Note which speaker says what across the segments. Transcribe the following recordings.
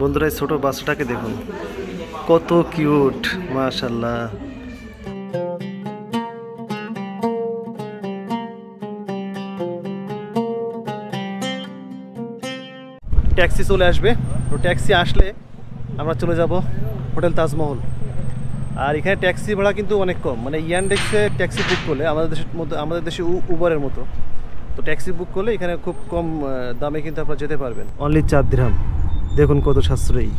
Speaker 1: বন্ধুরা, এই ছোট বাচ্চাটাকে দেখুন। কত কিউট মাশাল্লাহ ট্যাক্সি চলে আসবে। তো ট্যাক্সি আসলে আমরা চলে যাব হোটেল তাজমহল। আর এখানে ট্যাক্সি ভাড়া কিন্তু অনেক কম। মানে ইয়ানডেক্সে ট্যাক্সি বুক করলে, আমাদের দেশের মধ্যে, আমাদের দেশে উবারের মতো। তো ট্যাক্সি বুক করলে এখানে খুব কম দামে কিন্তু আপনারা যেতে পারবেন। অনলি চার দিরহাম। দেখুন কত সাশ্রয়ী।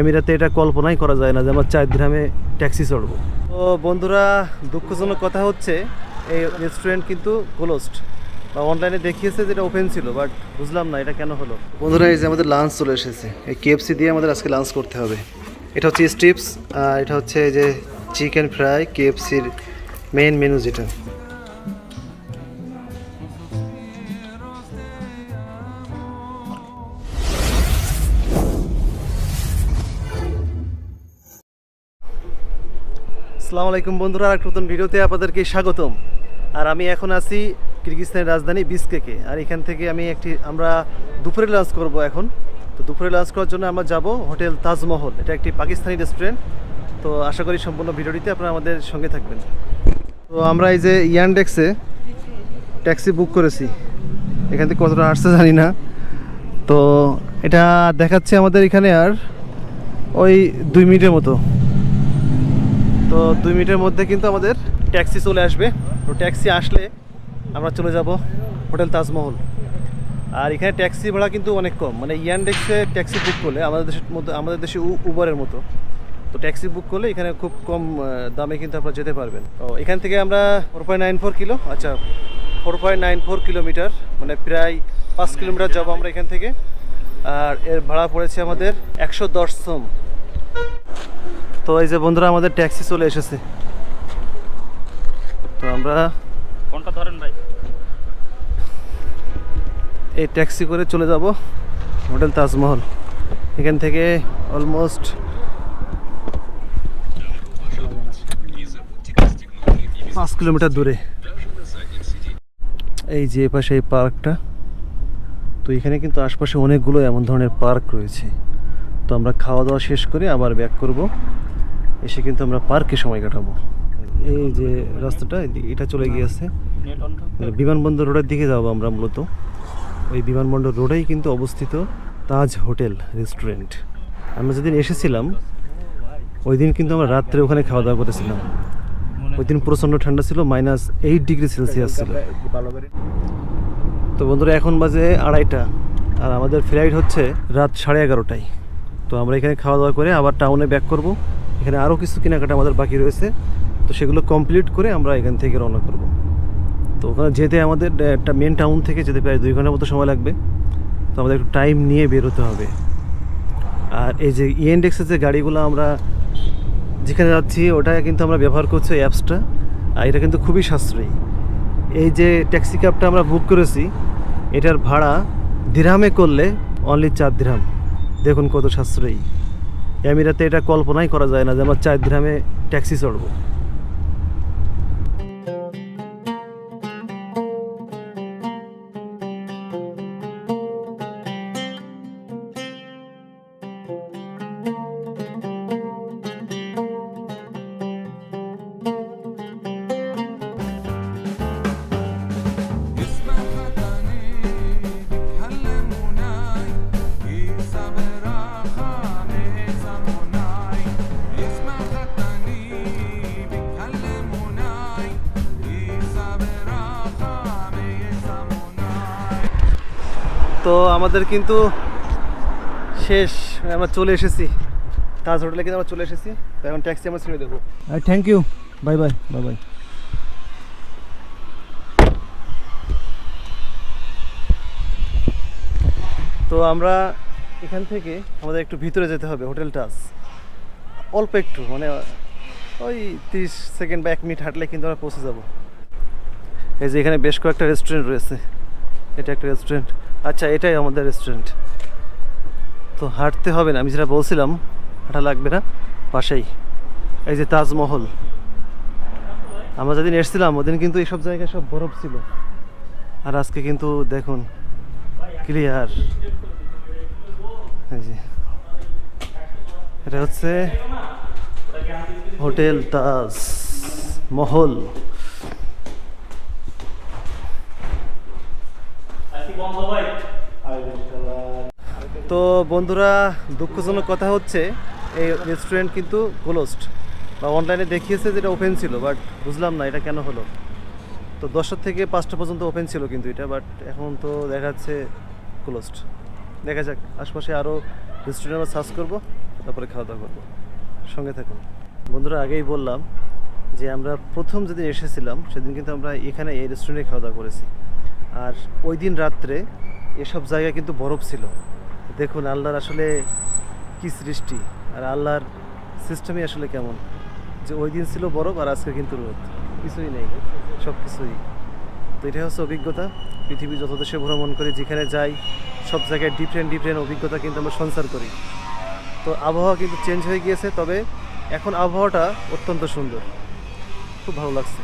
Speaker 1: আমিরাতে এটা কল্পনাই করা যায় না যে আমরা চার দিরহামে ট্যাক্সি চড়বো। তো বন্ধুরা, দুঃখজনক কথা হচ্ছে, এই রেস্টুরেন্ট কিন্তু ক্লোজড বা অনলাইনে দেখিয়েছে যেটা ওপেন ছিল বাট বুঝলাম না এটা কেন হলো। বন্ধুরা, এই যে আমাদের লাঞ্চ চলে এসেছে। এই কেএফসি দিয়ে আমাদের আজকে লাঞ্চ করতে হবে। এটা হচ্ছে স্ট্রিপস আর এটা হচ্ছে এই যে চিকেন ফ্রাই কেএফসির মেইন মেনু যেটা। আসসালামু আলাইকুম বন্ধুরা আর নতুন ভিডিওতে আপনাদেরকে স্বাগতম। আর আমি এখন আছি কিরগিস্তানের রাজধানী বিসকেকে। আর এখান থেকে আমি একটি, আমরা দুপুরে লাঞ্চ করব এখন। তো দুপুরে লাঞ্চ করার জন্য আমরা যাব হোটেল তাজমহল। এটা একটি পাকিস্তানি রেস্টুরেন্ট তো আশা করি সম্পূর্ণ ভিডিওটিতে আপনারা আমাদের সঙ্গে থাকবেন। তো আমরা এই যে ইয়ানডেক্সে ট্যাক্সি বুক করেছি। এখান থেকে কতটা আসছে জানি না। তো এটা দেখাচ্ছে আমাদের এখানে আর ওই দুই মিনিটের মতো। তো দুই মিনিটের মধ্যে কিন্তু আমাদের ট্যাক্সি চলে আসবে। তো ট্যাক্সি আসলে আমরা চলে যাব হোটেল তাজমহল। আর এখানে ট্যাক্সি ভাড়া কিন্তু অনেক কম। মানে ইয়ানডেক্সে ট্যাক্সি বুক করলে আমাদের দেশের মধ্যে, আমাদের দেশে উবারের মতো। তো ট্যাক্সি বুক করলে এখানে খুব কম দামে কিন্তু আপনারা যেতে পারবেন। তো এখান থেকে আমরা four point nine four kilo আচ্ছা four point nine four kilometre মানে প্রায় পাঁচ কিলোমিটার যাব আমরা এখান থেকে। আর এর ভাড়া পড়েছে আমাদের একশো দশ সোম। তো এই যে বন্ধুরা আমাদের ট্যাক্সি চলে এসেছে। তো আমরা
Speaker 2: কোনটা ধরেন ভাই?
Speaker 1: এই ট্যাক্সি করে চলে যাব হোটেল তাজমহল। এখান থেকে অলমোস্ট পাঁচ কিলোমিটার দূরে। এই যে পাশে এই পার্কটা তো এখানে কিন্তু আশপাশে অনেকগুলো এমন ধরনের পার্ক রয়েছে। তো আমরা খাওয়া দাওয়া শেষ করে আবার ব্যাক করব। এসে কিন্তু আমরা পার্কে সময় কাটাবো। এই যে রাস্তাটা এটা চলে গিয়েছে। মানে বিমানবন্দর রোডের দিকে যাব আমরা মূলত। ওই বিমানবন্দর রোডেই কিন্তু অবস্থিত তাজ হোটেল রেস্টুরেন্ট। আমরা যেদিন এসেছিলাম, ওই দিন কিন্তু আমরা রাত্রে ওখানে খাওয়া দাওয়া করেছিলাম। ওই দিন প্রচণ্ড ঠান্ডা ছিল, মাইনাস এইট ডিগ্রি সেলসিয়াস ছিল। তো বন্ধুরা, এখন বাজে আড়াইটা, আর আমাদের ফ্লাইট হচ্ছে রাত সাড়ে এগারোটায়। তো আমরা এখানে খাওয়া দাওয়া করে আবার টাউনে ব্যাক করব। এখানে আরও কিছু কেনাকাটা আমাদের বাকি রয়েছে। তো সেগুলো কমপ্লিট করে আমরা এখান থেকে রওনা করব। তো ওখানে যেতে আমাদের একটা মেন টাউন থেকে যেতে প্রায় দুই ঘণ্টার মতো সময় লাগবে। তো আমাদের একটু টাইম নিয়ে বেরোতে হবে। আর এই যে ইএনডেক্সের যে গাড়িগুলো আমরা যেখানে যাচ্ছি, ওটা কিন্তু আমরা ব্যবহার করছি অ্যাপসটা আর এটা কিন্তু খুবই সাশ্রয়ী। এই যে ট্যাক্সি ক্যাবটা আমরা বুক করেছি, এটার ভাড়া দিরহামে করলে অনলি চার দিরহাম দেখুন কত সাশ্রয়ী। আমিরাতে এটা কল্পনাই করা যায় না যে আমরা চার গ্রামে ট্যাক্সি চড়বো। তো আমাদের কিন্তু শেষ আমরা চলে এসেছি। তাজ হোটেলে কিন্তু আমরা চলে এসেছি তো এখন ট্যাক্সি আমরা ছেড়ে দেবো। Thank you bye bye bye bye তো আমরা এখান থেকে আমাদের একটু ভিতরে যেতে হবে হোটেল টাচ অল্প একটু মানে ওই তিরিশ সেকেন্ড বা এক মিনিট হাঁটলে কিন্তু আমরা পৌঁছে যাব। এই যে এখানে বেশ কয়েকটা রেস্টুরেন্ট রয়েছে। এটা একটা রেস্টুরেন্ট আচ্ছা এটাই আমাদের রেস্টুরেন্ট তো হাঁটতে হবে না, আমি যেটা বলছিলাম, হাঁটা লাগবে না, পাশেই। এই যে তাজমহল। আমরা যেদিন এসেছিলাম, ওদিন কিন্তু এইসব জায়গায় সব বরফ ছিল। আর আজকে কিন্তু দেখুন ক্লিয়ার এই যে। এটা হচ্ছে হোটেল তাজ মহল তো বন্ধুরা, দুঃখজনক কথা হচ্ছে, এই রেস্টুরেন্ট কিন্তু ক্লোজড বা অনলাইনে দেখিয়েছে যেটা ওপেন ছিল বাট বুঝলাম না এটা কেন হলো। তো দশটা থেকে পাঁচটা পর্যন্ত ওপেন ছিল কিন্তু এটা বাট এখন তো দেখা যাচ্ছে ক্লোজড দেখা যাক, আশপাশে আরও রেস্টুরেন্ট আমরা সার্চ করব, তারপরে খাওয়া দাওয়া করব। সঙ্গে থাকুন। বন্ধুরা, আগেই বললাম যে আমরা প্রথম যেদিন এসেছিলাম, সেদিন কিন্তু আমরা এখানে এই রেস্টুরেন্টে খাওয়া দাওয়া করেছি। আর ওই দিন রাত্রে এসব জায়গায় কিন্তু বরফ ছিল। দেখুন আল্লাহর আসলে কি সৃষ্টি আর আল্লাহর সিস্টেমই আসলে কেমন। যে ওই দিন ছিল বরফ আর আজকে কিন্তু রোদ। কিছুই নেই, সব কিছুই। তো এটা হচ্ছে অভিজ্ঞতা। পৃথিবী যত দেশে ভ্রমণ করি, যেখানে যাই, সব জায়গায় ডিফারেন্ট ডিফারেন্ট অভিজ্ঞতা কিন্তু আমরা সঞ্চার করি। তো আবহাওয়া কিন্তু চেঞ্জ হয়ে গিয়েছে, তবে এখন আবহাওয়াটা অত্যন্ত সুন্দর। খুব ভালো লাগছে।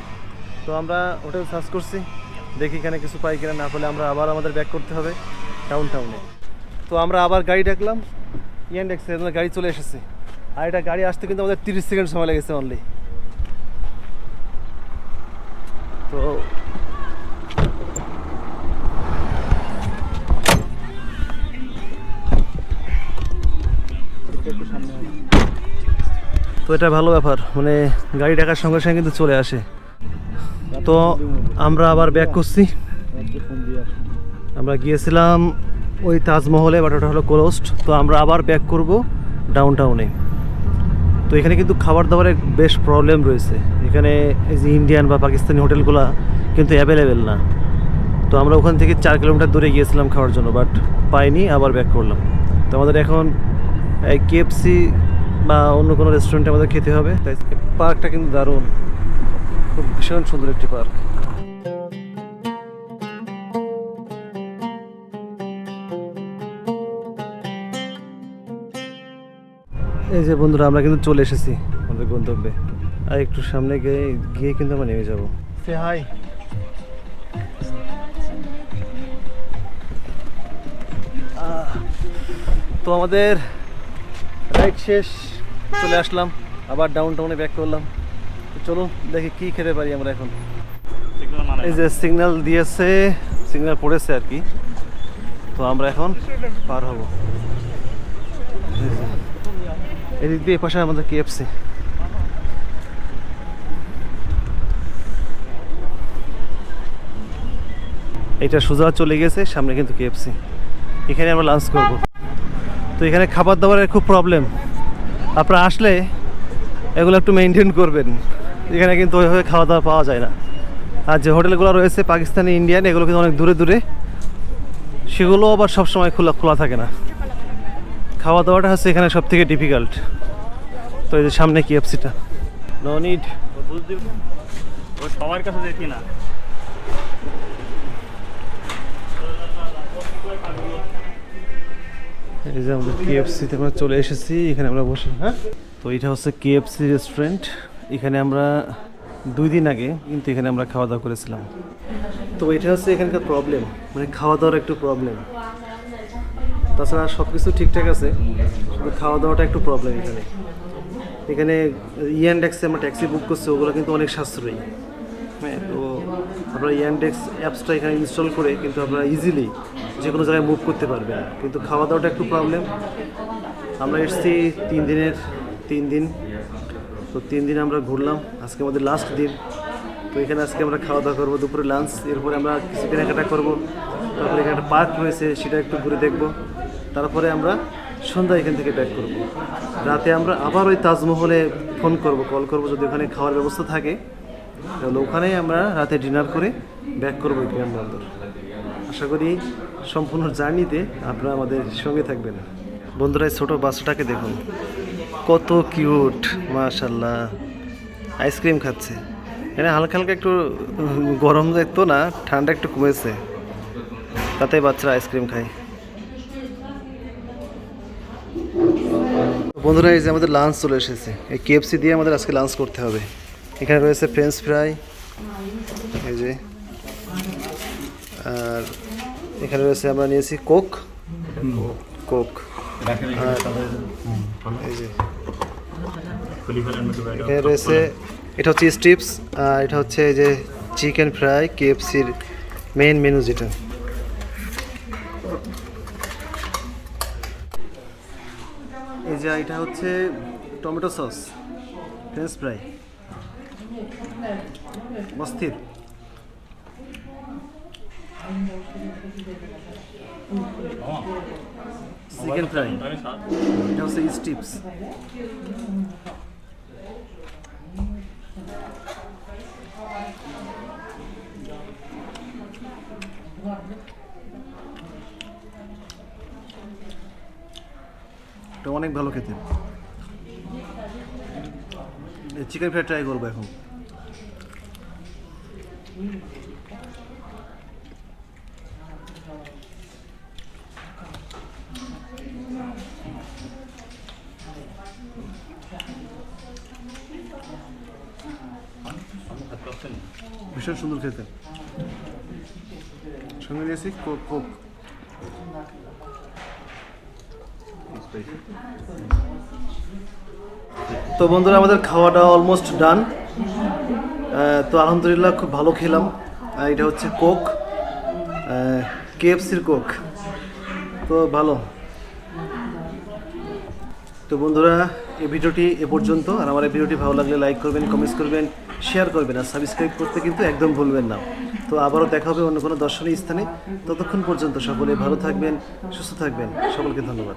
Speaker 1: তো আমরা হোটেল সার্চ করছি। দেখি এখানে কিছু পাই কিনা, না হলে আমরা আবার আমাদের ব্যাক করতে হবে টাউন টাউনে তো আমরা আবার গাড়ি ডাকলাম ইয়ান্ডেক্সে আমাদের গাড়ি চলে এসেছে। আর এটা গাড়ি আসতে কিন্তু আমাদের তিরিশ সেকেন্ড সময় লেগেছে অনলি তো তো এটা ভালো ব্যাপার মানে গাড়ি ডাকার সঙ্গে সঙ্গে কিন্তু চলে আসে। তো আমরা আবার ব্যাক করছি। আমরা গিয়েছিলাম ওই তাজমহলে বাট ওটা হলো ক্লোজড তো আমরা আবার ব্যাক করব ডাউন টাউনে তো এখানে কিন্তু খাবার দাবারের বেশ প্রবলেম রয়েছে। এখানে এই যে ইন্ডিয়ান বা পাকিস্তানি হোটেলগুলো কিন্তু অ্যাভেলেবেল না। তো আমরা ওখান থেকে চার কিলোমিটার দূরে গিয়েছিলাম খাওয়ার জন্য বাট পাইনি, আবার ব্যাক করলাম। তো আমাদের এখন, এই কেএফসি বা অন্য কোনো রেস্টুরেন্টে আমাদের খেতে হবে। তাই পার্কটা কিন্তু দারুণ। খুব ভীষণ সুন্দর একটি পার্ক। এই যে বন্ধুরা আমরা কিন্তু চলে এসেছি আমাদের গন্তব্যে। আর একটু সামনে গিয়ে গিয়ে কিন্তু আমরা নেমে যাব। হাই তো আমাদের রাইড শেষ। চলে আসলাম আবার ডাউন টাউনে ব্যাক করলাম। চলুন দেখি কি খেতে পারি আমরা এখন। এই যে সিগন্যাল দিয়েছে সিগন্যাল পড়েছে আর কি। তো আমরা এখন পার হব। এদিক দিয়ে পাশে আমাদের কেএফসি এটা সোজা চলে গেছে সামনে কিন্তু কেএফসি এখানে আমরা লাঞ্চ করব। তো এখানে খাবার দাবারের খুব প্রবলেম আপনারা আসলে এগুলো একটু মেনটেন করবেন। এখানে কিন্তু ওইভাবে খাওয়া দাওয়া পাওয়া যায় না। আর যে হোটেলগুলো রয়েছে পাকিস্তানি ইন্ডিয়ান এগুলো কিন্তু অনেক দূরে দূরে। সেগুলো আবার সবসময় খোলা খোলা থাকে না। খাওয়া দাওয়াটা হচ্ছে এখানে সব থেকে ডিফিকাল্ট তো এই যে সামনে কেএফসিটা নো নিড
Speaker 2: বুঝতে ও সবার কাছে দেখি না।
Speaker 1: এই যে কেএফসিতে আমরা চলে এসেছি এখানে আমরা বসে হ্যাঁ? তো এটা হচ্ছে কেএফসি রেস্টুরেন্ট এখানে আমরা দুই দিন আগে কিন্তু এখানে আমরা খাওয়া দাওয়া করেছিলাম। তো এটা হচ্ছে এখানকার প্রবলেম মানে খাওয়া দাওয়ার একটু প্রবলেম তাছাড়া সব কিছু ঠিকঠাক আছে শুধু খাওয়া দাওয়াটা একটু প্রবলেম এখানে। এখানে ইয়ান ট্যাক্সি আমরা ট্যাক্সি বুক করছি, ওগুলো কিন্তু অনেক সাশ্রয়ী। হ্যাঁ তো আপনারা ইয়ানডেক্স অ্যাপসটা এখানে ইনস্টল করে কিন্তু আপনারা ইজিলি যে কোনো জায়গায় মুভ করতে পারবেন। কিন্তু খাওয়া দাওয়াটা একটু প্রবলেম আমরা এসেছি তিন দিনের, তিন দিন। তো তিন দিন আমরা ঘুরলাম, আজকে আমাদের লাস্ট দিন। তো এখানে আজকে আমরা খাওয়া দাওয়া করব, দুপুরে লাঞ্চ এরপরে আমরা কিছু কেনাকাটা করব। তারপরে এখানে একটা পার্ক রয়েছে, সেটা একটু ঘুরে দেখব। তারপরে আমরা সন্ধ্যা এখান থেকে ব্যাক করব। রাতে আমরা আবার ওই তাজমহলে ফোন করব কল করব, যদি ওখানে খাওয়ার ব্যবস্থা থাকে। তাহলে ওখানেই আমরা রাতে ডিনার করে ব্যাক করব বিমানবন্দর। আশা করি সম্পূর্ণ জার্নিতে আপনারা আমাদের সঙ্গে থাকবেন। বন্ধুরা, এই ছোটো বাচ্চাটাকে দেখুন। কত কিউট মাশাল্লাহ আইসক্রিম খাচ্ছে। এখানে হালকা হালকা একটু গরম দেখতো না ঠান্ডা একটু কমেছে। তাতে বাচ্চারা আইসক্রিম খায়। বন্ধুরা এই যে আমাদের লাঞ্চ চলে এসেছে। এই কেএফসি দিয়ে আমাদের আজকে লাঞ্চ করতে হবে। এখানে রয়েছে ফ্রেঞ্চ ফ্রাই এই যে। আর এখানে রয়েছে আমরা নিয়েছি কোক কোক এই যে। এখানে রয়েছে এটা হচ্ছে স্ট্রিপস আর এটা হচ্ছে এই যে চিকেন ফ্রাই কেএফসির মেইন মেনু যেটা। এই যে এটা হচ্ছে টমেটো সস ফ্রেঞ্চ ফ্রাই অস্থির। চিকেন ফ্রাই এটা হচ্ছে স্টিপস অনেক ভালো খেতে। চিকেন ফ্রাই ট্রাই করব এখন। ভীষণ সুন্দর খেতে। সঙ্গে নিয়েছি কোক কোক। তো বন্ধুরা, আমাদের খাওয়াটা অলমোস্ট ডান তো আলহামদুলিল্লাহ খুব ভালো খেলাম। এটা হচ্ছে কোক কেএফসির কোক। তো ভালো। তো বন্ধুরা এই ভিডিওটি এ পর্যন্ত। আর আমার এই ভিডিওটি ভালো লাগলে লাইক করবেন কমেন্টস করবেন শেয়ার করবেন আর সাবস্ক্রাইব করতে কিন্তু একদম ভুলবেন না। তো আবারও দেখা হবে অন্য কোনো দর্শনীয় স্থানে। ততক্ষণ পর্যন্ত সকলে ভালো থাকবেন, সুস্থ থাকবেন। সকলকে ধন্যবাদ।